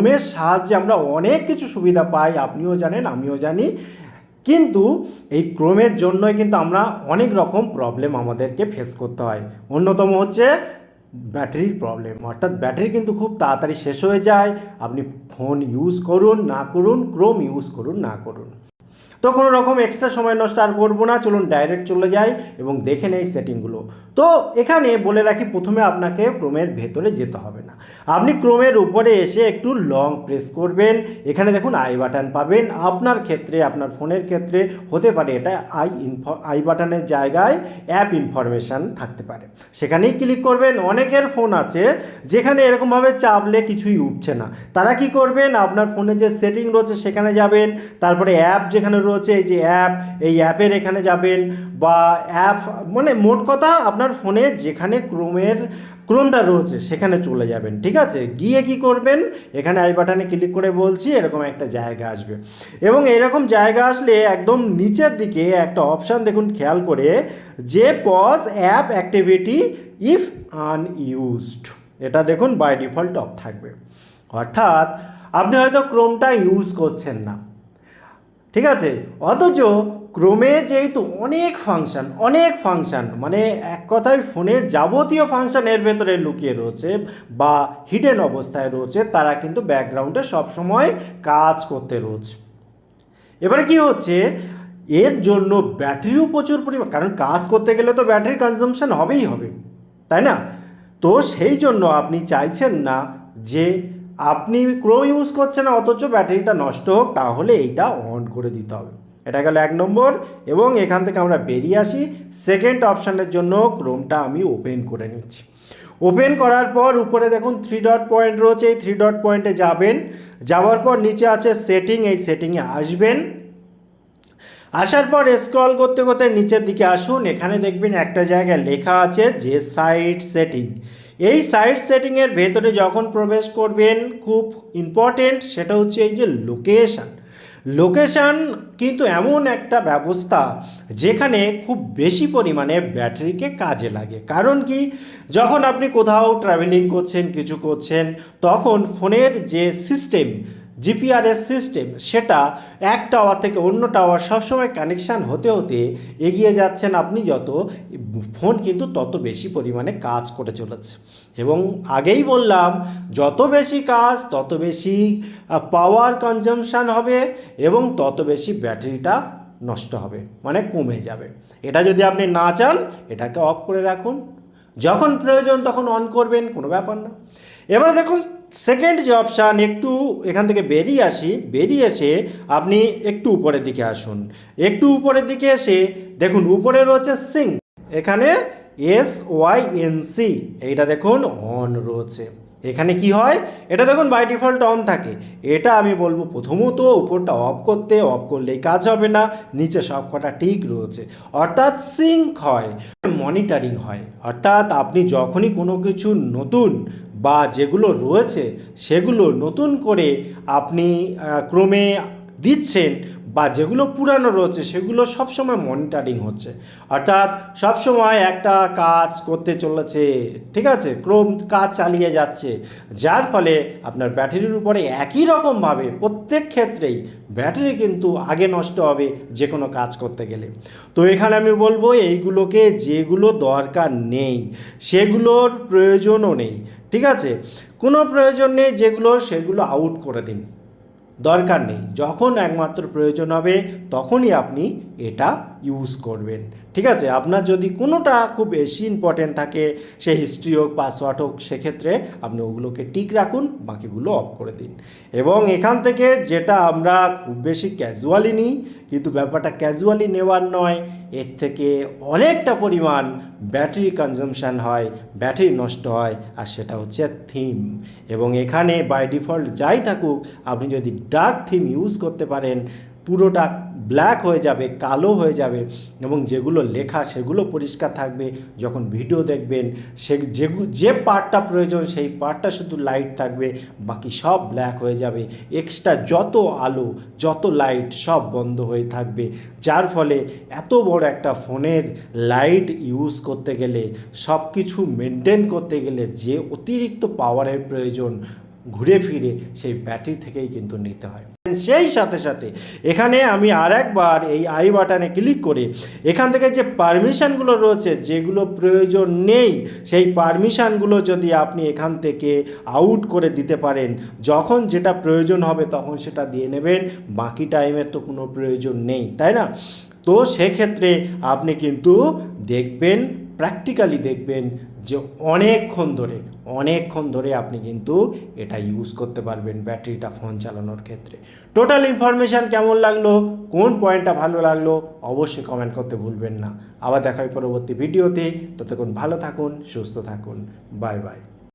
ক্রোমের সাহায্যে আমরা অনেক কিছু সুবিধা পাই, আপনিও জানেন, আমিও জানি। কিন্তু এই ক্রোমের জন্যই কিন্তু আমরা অনেক রকম প্রবলেম আমাদেরকে ফেস করতে হয়। অন্যতম হচ্ছে ব্যাটারির প্রবলেম অর্থাৎ ব্যাটারি কিন্তু খুব তাড়াতাড়ি শেষ হয়ে যায়। আপনি ফোন ইউজ করুন, না করুন ক্রোম ইউজ করুন, না করুন। তো কোনো রকম এক্সট্রা সময় নষ্ট আর করব না, চলুন ডাইরেক্ট চলে যাই এবং দেখে নেই সেটিংগুলো তো এখানে বলে রাখি, প্রথমে আপনাকে ক্রোমের ভেতরে যেতে হবে না। আপনি ক্রোমের উপরে এসে একটু লং প্রেস করবেন। এখানে দেখুন আই বাটন পাবেন। আপনার ক্ষেত্রে, আপনার ফোনের ক্ষেত্রে হতে পারে এটা আই ইনফ আই বাটনের জায়গায় অ্যাপ ইনফরমেশান থাকতে পারে। সেখানেই ক্লিক করবেন। অনেকের ফোন আছে যেখানে এরকমভাবে চাপলে কিছুই উঠছে না। তারা কি করবেন? আপনার ফোনে যে সেটিং রয়েছে সেখানে যাবেন। তারপরে অ্যাপ যেখানে রয়েছে, এই যে অ্যাপ এই অ্যাপের এখানে যাবেন বা অ্যাপ মানে মোট কথা আপনার ফোনে যেখানে ক্রোমের, ক্রোমটা রয়েছে সেখানে চলে যাবেন, ঠিক আছে? গিয়ে কি করবেন? এখানে আই বাটনে ক্লিক করে বলছি, এরকম একটা জায়গা আসবে। এবং এরকম জায়গা আসলে একদম নিচের দিকে একটা অপশান দেখুন, খেয়াল করে, যে pause app activity if unused এটা দেখুন বাই ডিফল্ট অফ থাকবে। অর্থাৎ আপনি হয়তো ক্রোমটা ইউজ করছেন না। ঠিক আছে? অথচ ক্রমে যেহেতু অনেক ফাংশন অনেক ফাংশন মানে এক কথায় ফোনের যাবতীয় ফাংশন এর ভেতরে লুকিয়ে রয়েছে বা হিডেন অবস্থায় রয়েছে, তারা কিন্তু ব্যাকগ্রাউন্ডে সবসময় কাজ করতে রয়েছে। এবারে কি হচ্ছে? এর জন্য ব্যাটারিও প্রচুর পরিমাণ, কারণ কাজ করতে গেলে তো ব্যাটারি কনজামশন হবেই হবে, তাই না? তো সেই জন্য আপনি চাইছেন না যে আপনি ক্রোম ইউজ করছেন অথচ ব্যাটারিটা নষ্ট হোক, তাহলে এইটা অন করে দিতে হবে। এটা গেল এক নম্বর, এবং এখান থেকে আমরা বেরিয়ে আসি। সেকেন্ড অপশানের জন্য ক্রোমটা আমি ওপেন করে নিচ্ছি ওপেন করার পর উপরে দেখুন থ্রি ডট পয়েন্ট রয়েছে, এই থ্রি ডট পয়েন্টে যাবেন। যাওয়ার পর নিচে আছে সেটিং এই সেটিংয়ে আসবেন। আসার পর স্ক্রল করতে করতে নিচের দিকে আসুন। এখানে দেখবেন একটা জায়গায় লেখা আছে যে সাইট সেটিং এই সাইট সেটিংয়ের ভেতরে যখন প্রবেশ করবেন, খুব ইম্পর্টেন্ট সেটা হচ্ছে এই যে লোকেশান লোকেশান কিন্তু এমন একটা ব্যবস্থা যেখানে খুব বেশি পরিমাণে ব্যাটারিকে কাজে লাগে। কারণ কি? যখন আপনি কোথাও ট্রাভেলিং করছেন, কিছু করছেন, তখন ফোনের যে সিস্টেম জিপিআরএস সিস্টেম, সেটা এক টাওয়ার থেকে অন্য টাওয়ার সবসময় কানেকশান হতে হতে এগিয়ে যাচ্ছেন আপনি যত, ফোন কিন্তু তত বেশি পরিমাণে কাজ করে চলেছে। এবং আগেই বললাম, যত বেশি কাজ, তত বেশি পাওয়ার কনজামশান হবে এবং তত বেশি ব্যাটারিটা নষ্ট হবে মানে কমে যাবে। এটা যদি আপনি না চান, এটাকে অফ করে রাখুন। যখন প্রয়োজন তখন অন করবেন, কোনো ব্যাপার না। এবারে দেখুন সেকেন্ড যে অপশান একটু এখান থেকে বেরিয়ে আসি, বেরিয়ে এসে আপনি একটু উপরের দিকে আসুন। একটু উপরের দিকে এসে দেখুন, উপরে রয়েছে সিং এখানে এস ওয়াই এন সি এইটা দেখুন অন রয়েছে। এখানে কি হয়? এটা দেখুন বাই ডিফল্ট অন থাকে। এটা আমি বলব প্রথমত উপরটা অফ করতে অফ করলেই কাজ হবে না, নিচে সব কটা ঠিক রয়েছে। অর্থাৎ সিঙ্ক হয় মনিটারিং হয়। অর্থাৎ আপনি যখনই কোনো কিছু নতুন বা যেগুলো রয়েছে, সেগুলো নতুন করে আপনি ক্রমে দিচ্ছেন বা যেগুলো পুরানো রয়েছে সেগুলো সবসময় মনিটরিং হচ্ছে। অর্থাৎ সবসময় একটা কাজ করতে চলেছে, ঠিক আছে? ক্রম কাজ চালিয়ে যাচ্ছে। যার ফলে আপনার ব্যাটারির উপরে একই রকমভাবে প্রত্যেক ক্ষেত্রেই ব্যাটারি কিন্তু আগে নষ্ট হবে যে কোনো কাজ করতে গেলে। তো এখানে আমি বলব এইগুলোকে যেগুলো দরকার নেই, সেগুলোর প্রয়োজনও নেই, ঠিক আছে? কোনো প্রয়োজন নেই যেগুলো সেগুলো আউট করে দিন। দরকার নেই। যখন একমাত্র প্রয়োজন হবে তখনই আপনি এটা ইউজ করবেন। ঠিক আছে? আপনার যদি কোনোটা খুব বেশি ইম্পর্টেন্ট থাকে, সে হিস্ট্রি হোক পাসওয়ার্ড হোক, সেক্ষেত্রে আপনি ওগুলোকে টিক রাখুন, বাকিগুলো অফ করে দিন। এবং এখান থেকে যেটা আমরা খুব বেশি ক্যাজুয়ালি নিই, কিন্তু ব্যাপারটা ক্যাজুয়ালি নেওয়ার নয়, এর থেকে অনেকটা পরিমাণ ব্যাটারি কনজামশান হয় ব্যাটারি নষ্ট হয়, আর সেটা হচ্ছে থিম এবং এখানে বাই ডিফল্ট যাই থাকুক, আপনি যদি ডার্ক থিম ইউজ করতে পারেন পুরোটা ব্ল্যাক হয়ে যাবে, কালো হয়ে যাবে এবং যেগুলো লেখা সেগুলো পরিষ্কার থাকবে। যখন ভিডিও দেখবেন, সে যে যে পার্টটা প্রয়োজন সেই পার্টটা শুধু লাইট থাকবে, বাকি সব ব্ল্যাক হয়ে যাবে। এক্সট্রা যত আলো, যত লাইট সব বন্ধ হয়ে থাকবে। যার ফলে এত বড় একটা ফোনের লাইট ইউজ করতে গেলে সব কিছু মেনটেন করতে গেলে যে অতিরিক্ত পাওয়ারের প্রয়োজন ঘুরে ফিরে সেই ব্যাটারি থেকেই কিন্তু নিতে হয়। সেই সাথে সাথে এখানে আমি আর একবার এই আই বাটনে ক্লিক করে এখান থেকে যে পারমিশনগুলো রয়েছে, যেগুলো প্রয়োজন নেই, সেই পারমিশানগুলো যদি আপনি এখান থেকে আউট করে দিতে পারেন, যখন যেটা প্রয়োজন হবে তখন সেটা দিয়ে নেবেন। বাকি টাইমের তো কোনো প্রয়োজন নেই, তাই না? তো সেক্ষেত্রে আপনি কিন্তু দেখবেন প্র্যাকটিক্যালি দেখবেন যে অনেকক্ষণ ধরে অনেকক্ষণ ধরে আপনি কিন্তু এটা ইউজ করতে পারবেন ব্যাটারিটা ফোন চালানোর ক্ষেত্রে। টোটাল ইনফরমেশান কেমন লাগল? কোন পয়েন্টটা ভালো লাগল? অবশ্যই কমেন্ট করতে ভুলবেন না। আবার দেখা হয় পরবর্তী ভিডিওতে ততক্ষণ ভালো থাকুন, সুস্থ থাকুন। Bye bye